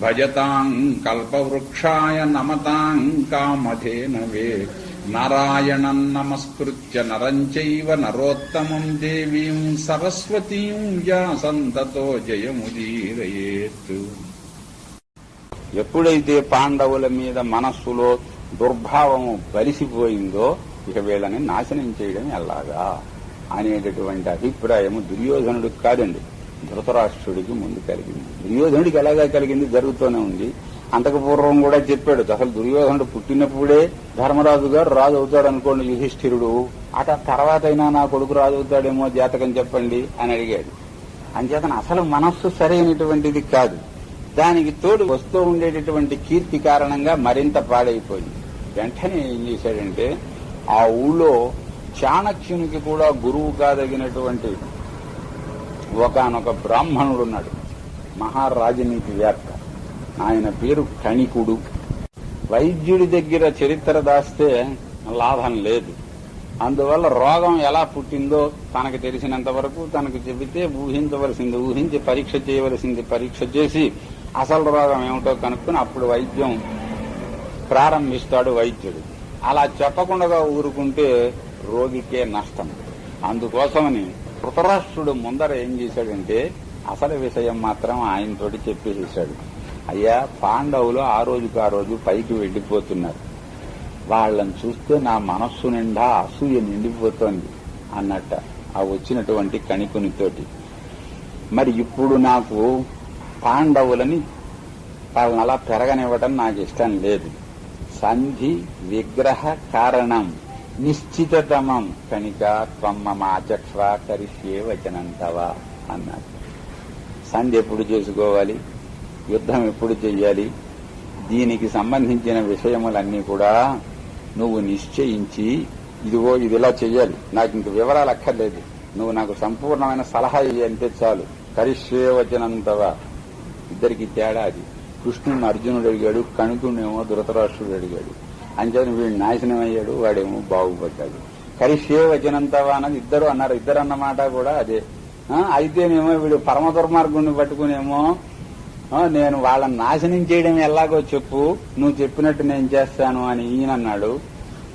భజతాం కల్పవృక్షాయ నమతాం కామధేనవే నారాయణం నమస్కృత్య నరంచైవ నరోత్తమం దేవీం సరస్వతీం వ్యాసంతతో జయముదీరయేత్. ఎప్పుడైతే పాండవుల మీద మనస్సులో దుర్భావము బలిసిపోయిందో ఇక వీళ్ళని నాశనం చేయడం ఎలాగా అనేటటువంటి అభిప్రాయము దుర్యోధనుడికి కాదండి. ధృతరాష్ట్రుడికి ముందు కలిగింది. దుర్యోధనుడికి ఎలాగా కలిగింది? జరుగుతూనే ఉంది. అంతకు పూర్వం కూడా చెప్పాడు అసలు దుర్యోధనుడు పుట్టినప్పుడే ధర్మరాజు గారు రాజు అవుతాడు అనుకోండి యుధిష్ఠిరుడు. అట తర్వాత అయినా నా కొడుకు రాజు అవుతాడేమో జాతకం చెప్పండి అని అడిగాడు. అంచేతన అసలు మనస్సు సరైనటువంటిది కాదు. దానికి తోడు వస్తూ ఉండేటటువంటి కీర్తి కారణంగా మరింత పాడైపోయింది. వెంటనే ఏం చేశాడంటే ఆ ఊళ్ళో చాణక్యునికి కూడా గురువు కాదగినటువంటి ఒకనొక బ్రాహ్మణుడు ఉన్నాడు మహారాజనీతి వ్యాప్త ఆయన పేరు కణికుడు. వైద్యుడి దగ్గర చరిత్ర దాస్తే లాభం లేదు. అందువల్ల రోగం ఎలా పుట్టిందో తనకు తెలిసినంత వరకు తనకు చెబితే ఊహించవలసింది ఊహించి పరీక్ష చేయవలసింది పరీక్ష చేసి అసలు రోగం ఏమిటో కనుక్కుని అప్పుడు వైద్యం ప్రారంభిస్తాడు వైద్యుడు. అలా చెప్పకుండా ఊరుకుంటే రోగికే నష్టం. అందుకోసమని ధృతరాష్ట్రుడు ముందర ఏం చేశాడంటే అసలు విషయం మాత్రం ఆయనతోటి చెప్పేసేసాడు అయ్యా పాండవులు ఆ రోజుకు ఆ రోజు పైకి వెళ్ళిపోతున్నారు. వాళ్ళని చూస్తే నా మనస్సు నిండా అసూయ నిండిపోతోంది అన్నట్ట ఆ వచ్చినటువంటి కణికునితోటి. మరి ఇప్పుడు నాకు పాండవులని వాళ్ళని అలా పెరగనివ్వటం నాకు ఇష్టం లేదు. సంధి విగ్రహ కారణం. నిశ్చితతమం కనుక త్వమ్మమాచక్ష్వ కరిష్యే వచనంతవా అన్నాడు. సంధి ఎప్పుడు చేసుకోవాలి? యుద్ధం ఎప్పుడు చెయ్యాలి? దీనికి సంబంధించిన విషయములన్నీ కూడా నువ్వు నిశ్చయించి ఇదిగో ఇది ఇలా చెయ్యాలి. నాకు ఇంక వివరాలు అక్కర్లేదు. నువ్వు నాకు సంపూర్ణమైన సలహా ఇవి అంటే చాలు. కరిష్యే వచనంతవా ఇద్దరికి తేడా అది. కృష్ణుని అర్జునుడు అడిగాడు కణుకునేమో ధృతరాష్ట్రుడు అడిగాడు. అంచేది వీడు నాశనం అయ్యాడు వాడేమో బాగుపడ్డాడు. కరిష్యే వచనంతవా అన్నది ఇద్దరు అన్నారు ఇద్దరు అన్నమాట కూడా అదే. అయితేనేమో వీడు పరమ దుర్మార్గుని పట్టుకునేమో నేను వాళ్ళని నాశనం చేయడం ఎలాగో చెప్పు నువ్వు చెప్పినట్టు నేను చేస్తాను అని ఈయన అన్నాడు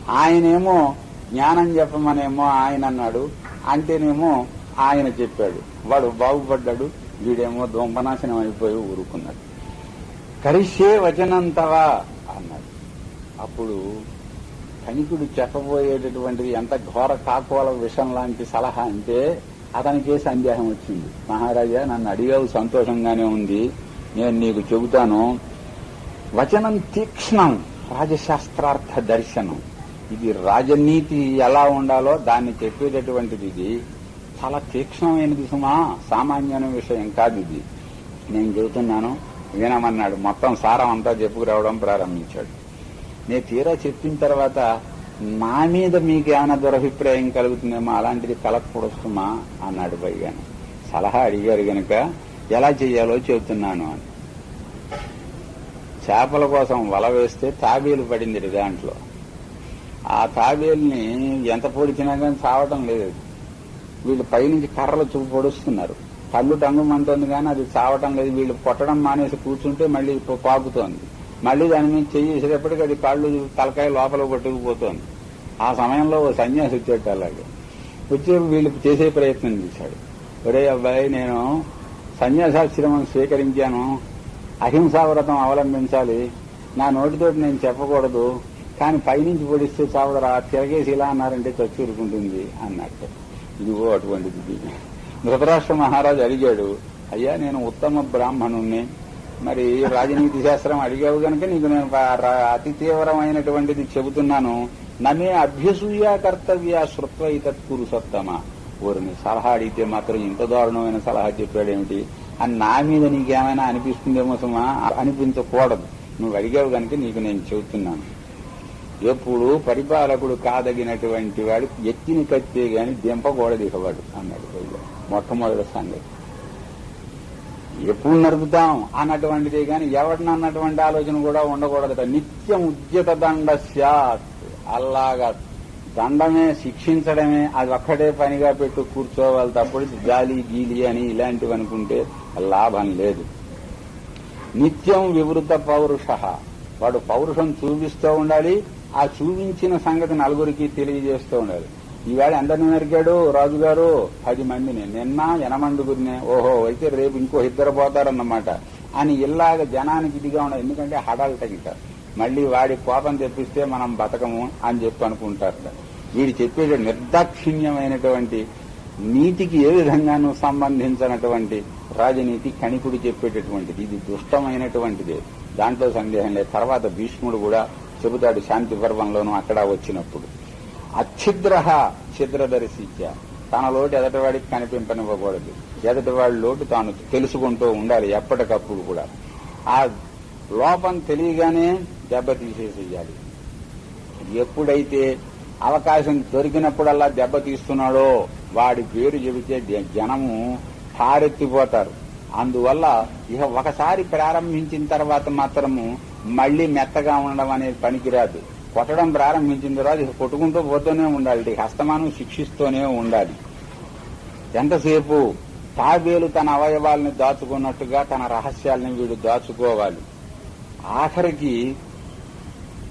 ఆయనేమో జ్ఞానం చెప్పమనేమో ఆయన అన్నాడు అంటేనేమో ఆయన చెప్పాడు. వాడు బాగుపడ్డాడు వీడేమో దొంపనాశనం అయిపోయి ఊరుకున్నాడు. కరిషే వచనంతవా అప్పుడు ధనికుడు చెప్పబోయేటటువంటిది ఎంత ఘోర కాకోల విషం లాంటి సలహా అంటే అతనికే సందేహం వచ్చింది. మహారాజా నన్ను అడిగావు సంతోషంగానే ఉంది. నేను నీకు చెబుతాను. వచనం తీక్ష్ణం రాజశాస్త్రార్థ దర్శనం. ఇది రాజనీతి ఎలా ఉండాలో దాన్ని చెప్పేటటువంటిది ఇది. చాలా తీక్ష్ణమైనది సుమా సామాన్యమైన విషయం కాదు ఇది. నేను చెబుతున్నాను వినమన్నాడు. మొత్తం సారం అంతా చెప్పుకురావడం ప్రారంభించాడు. నేను తీరా చెప్పిన తర్వాత నా మీద మీకు ఏమైనా దురభిప్రాయం కలుగుతుందేమో అలాంటిది కలగకూడొస్తుమా అన్నాడు పైగాని. సలహా అడిగారు గనక ఎలా చెయ్యాలో చెబుతున్నాను అని. చేపల కోసం వల వేస్తే తాబేలు పడింది దాంట్లో. ఆ తాబేలుని ఎంత పొడిచినా కానీ చావటం లేదు. వీళ్ళు పైనుంచి కర్రలు చూపు పొడుస్తున్నారు. కళ్ళు టంగుమంటుంది కానీ అది చావటం లేదు. వీళ్ళు కొట్టడం మానేసి కూర్చుంటే మళ్ళీ ఇప్పుడు పాకుతోంది. మళ్ళీ దాని మీద చేసేటప్పటికి అది కాళ్ళు తలకాయ లోపల కొట్టుకుపోతోంది. ఆ సమయంలో ఓ సన్యాసి వచ్చేట అలాగే. వచ్చి వీళ్ళు చేసే ప్రయత్నం చేశాడు. ఒరే అబ్బాయి నేను సన్యాసాశ్రమం స్వీకరించాను. అహింసా వ్రతం అవలంబించాలి. నా నోటితోటి నేను చెప్పకూడదు. కానీ పైనుంచి పొడిస్తే చావడరా తిరగేసి ఇలా అన్నారంటే చచ్చూరుకుంటుంది అన్నట్టు. ఇదిగో అటువంటిది. ధృతరాష్ట్ర మహారాజు అడిగాడు అయ్యా నేను ఉత్తమ బ్రాహ్మణుణ్ణి. మరి రాజనీతి శాస్త్రం అడిగావు గనక నీకు నేను అతి తీవ్రమైనటువంటిది చెబుతున్నాను. నమే అభ్యసూయ కర్తవ్య శృత్వ ఇతత్కురు సత్తమ ఊరిని సలహా అడిగితే మాత్రం ఇంత దారుణమైన సలహా చెప్పాడేమిటి? అని నా మీద నీకేమైనా అనిపిస్తుందేమో సుమా? అనిపించకూడదు. నువ్వు అడిగావు కనుక నీకు నేను చెబుతున్నాను. ఎప్పుడు పరిపాలకుడు కాదగినటువంటి వాడు ఎత్తిని కత్తే గాని దింపకూడదు ఇకవాడు అన్నాడు పైగా మొట్టమొదటి సంగతి. ఎప్పుడు నడుపుతాం అన్నటువంటిదే గాని ఎవరిని అన్నటువంటి ఆలోచన కూడా ఉండకూడదట. నిత్యం ఉద్యత దండ స్యాత్. అలాగా దండమే శిక్షించడమే అది ఒక్కటే పనిగా పెట్టు కూర్చోవాలి తప్పుడు జాలి గీలి అని ఇలాంటివి అనుకుంటే లాభం లేదు. నిత్యం వివృత పౌరుష. వాడు పౌరుషం చూపిస్తూ ఉండాలి ఆ చూపించిన సంగతి నలుగురికి తెలియజేస్తూ ఉండాలి. ఈవేళ ఎందరిని నరికాడు? రాజుగారు పది మందిని. నిన్న ఎనమండుగురిని ఓహో అయితే రేపు ఇంకో ఇద్దరు పోతారన్నమాట. అని ఇలాగ జనానికి ఇదిగా ఉండదు ఎందుకంటే హడాలట ఇంకా మళ్ళీ వాడి కోపం తెప్పిస్తే మనం బతకము అని చెప్పి అనుకుంటారు. వీడు చెప్పేది నిర్దాక్షిణ్యమైనటువంటి నీతికి ఏ విధంగానూ సంబంధించినటువంటి రాజనీతి కణికుడు చెప్పేటటువంటిది. ఇది దుష్టమైనటువంటిది. దాంట్లో సందేహం లేదు. తర్వాత భీష్ముడు కూడా చెబుతాడు శాంతి పర్వంలోనూ అక్కడ వచ్చినప్పుడు. అచ్ఛిద్ర ఛిద్రదర్శిత్య. తన లోటు ఎదటివాడికి కనిపింపనివ్వకూడదు. ఎదటివాడి లోటు తాను తెలుసుకుంటూ ఉండాలి ఎప్పటికప్పుడు కూడా. ఆ లోపం తెలియగానే దెబ్బ తీసేసేయాలి. ఎప్పుడైతే అవకాశం దొరికినప్పుడల్లా దెబ్బ తీస్తున్నాడో వాడి పేరు చెబితే జనము హారెత్తిపోతారు అందువల్ల ఇక ఒకసారి ప్రారంభించిన తర్వాత మాత్రము మళ్ళీ మెత్తగా ఉండడం అనేది పనికిరాదు. కొట్టడం ప్రారంభించిన తర్వాత ఇక కొట్టుకుంటూ పోతూనే ఉండాలి. ఇక హస్తమానం శిక్షిస్తూనే ఉండాలి. ఎంతసేపు తాబేలు తన అవయవాల్ని దాచుకున్నట్టుగా తన రహస్యాల్ని వీడు దాచుకోవాలి. ఆఖరికి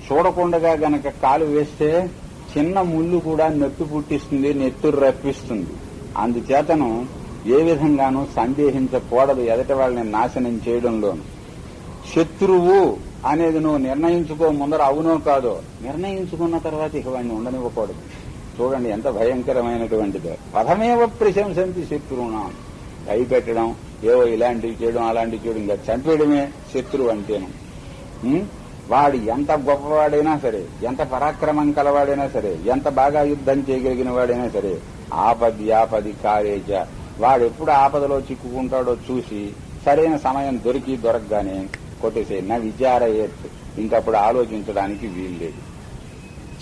చూడకుండగా గనక కాలు వేస్తే చిన్న ముళ్ళు కూడా నొప్పి పుట్టిస్తుంది నెత్తురు రప్పిస్తుంది. అందుచేతను ఏ విధంగానూ సందేహించకూడదు ఎదటి వాళ్ళని నాశనం చేయడంలోను. శత్రువు అనేది నువ్వు నిర్ణయించుకో ముందర అవునో కాదో నిర్ణయించుకున్న తర్వాత ఇక వాడిని ఉండనివ్వకూడదు. చూడండి ఎంత భయంకరమైనటువంటిదో. పదమేవ ప్రశంసంతి శత్రువునా. భయపెట్టడం ఏవో ఇలాంటివి చేయడం అలాంటివి చేయడం ఇంకా చంపేయడమే శత్రువు అంటేను. వాడు ఎంత గొప్పవాడైనా సరే ఎంత పరాక్రమం కలవాడైనా సరే ఎంత బాగా యుద్ధం చేయగలిగిన వాడైనా సరే ఆపది ఆపది కారేజ వాడు ఎప్పుడు ఆపదలో చిక్కుకుంటాడో చూసి సరైన సమయం దొరికి దొరకగానే కొట్టేసే నా ఇంకప్పుడు ఆలోచించడానికి వీల్లేదు.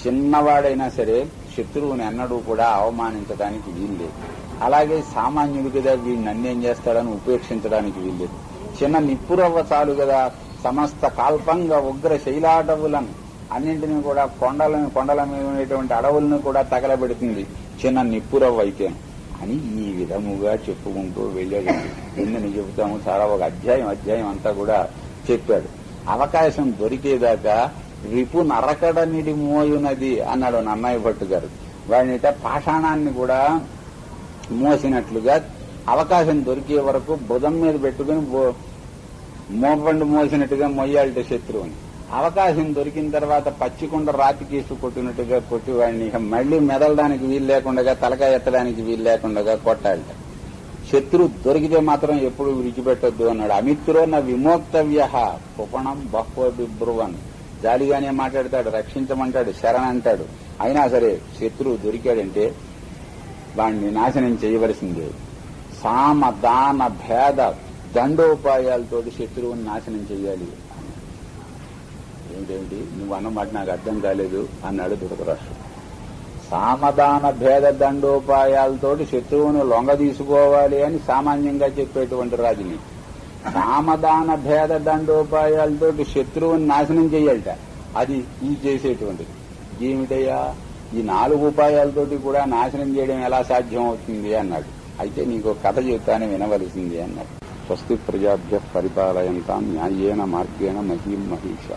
చిన్నవాడైనా సరే శత్రువుని ఎన్నడూ కూడా అవమానించడానికి వీల్లేదు. అలాగే సామాన్యుడు కదా వీడిని నన్నేం చేస్తాడని ఉపేక్షించడానికి వీల్లేదు. చిన్న నిప్పురవ్వ చాలు కదా సమస్త కాల్పంగా ఉగ్ర శైలాటవులను అన్నింటినీ కూడా కొండల కొండల మీద ఉండేటువంటి అడవులను కూడా తగలబెడుతుంది చిన్న నిప్పురవ్వ అయితే. అని ఈ విధముగా చెప్పుకుంటూ వెళ్ళాడు ఎన్నని చెబుతాము చాలా ఒక అధ్యాయం అధ్యాయం అంతా కూడా చెప్పాడు. అవకాశం దొరికేదాకా రిపు నరకడనిడి మోయునది అన్నాడు నన్నయ్య భట్టు గారు. వాడినిట పాషాణాన్ని కూడా మోసినట్లుగా అవకాశం దొరికే వరకు బుధం మీద పెట్టుకుని మోపండు మోసినట్టుగా మొయ్యాలిట శత్రువుని. అవకాశం దొరికిన తర్వాత పచ్చికొండ రాతి కేసు కొట్టినట్టుగా కొట్టి వాడిని మళ్ళీ మెదలడానికి వీలు లేకుండా తలకాయ ఎత్తడానికి వీలు లేకుండా కొట్టాలిట. శత్రు దొరికితే మాత్రం ఎప్పుడు విడిచిపెట్టొద్దు అన్నాడు. అమిత్రో నా విమోక్తవ్య కుపణం బహ్వ బిబ్రువన్ జాలిగానే మాట్లాడతాడు రక్షించమంటాడు శరణ అంటాడు అయినా సరే శత్రువు దొరికాడంటే వాణ్ణి నాశనం చేయవలసిందే. సామ దాన భేద దండోపాయాలతో శత్రువుని నాశనం చేయాలి. ఏంటేంటి నువ్వు అన్నమాట నాకు అర్థం కాలేదు అన్నాడు ధృతరాష్ట్రుడు. సామధాన భేద దండోపాయాలతోటి శత్రువును లొంగ తీసుకోవాలి అని సామాన్యంగా చెప్పేటువంటి రాజుని. సామధాన భేద దండోపాయాలతోటి శత్రువుని నాశనం చేయాలట. అది ఈ చేసేటువంటిది. ఏమిటయ్యా? ఈ నాలుగు ఉపాయాలతోటి కూడా నాశనం చేయడం ఎలా సాధ్యం అవుతుంది అన్నాడు. అయితే నీకు కథ చెప్తానే వినవలసింది అన్నాడు. స్వస్తి ప్రజాభ్య పరిపాలయంతా న్యాయేన మార్గేణ మహీం మహిష.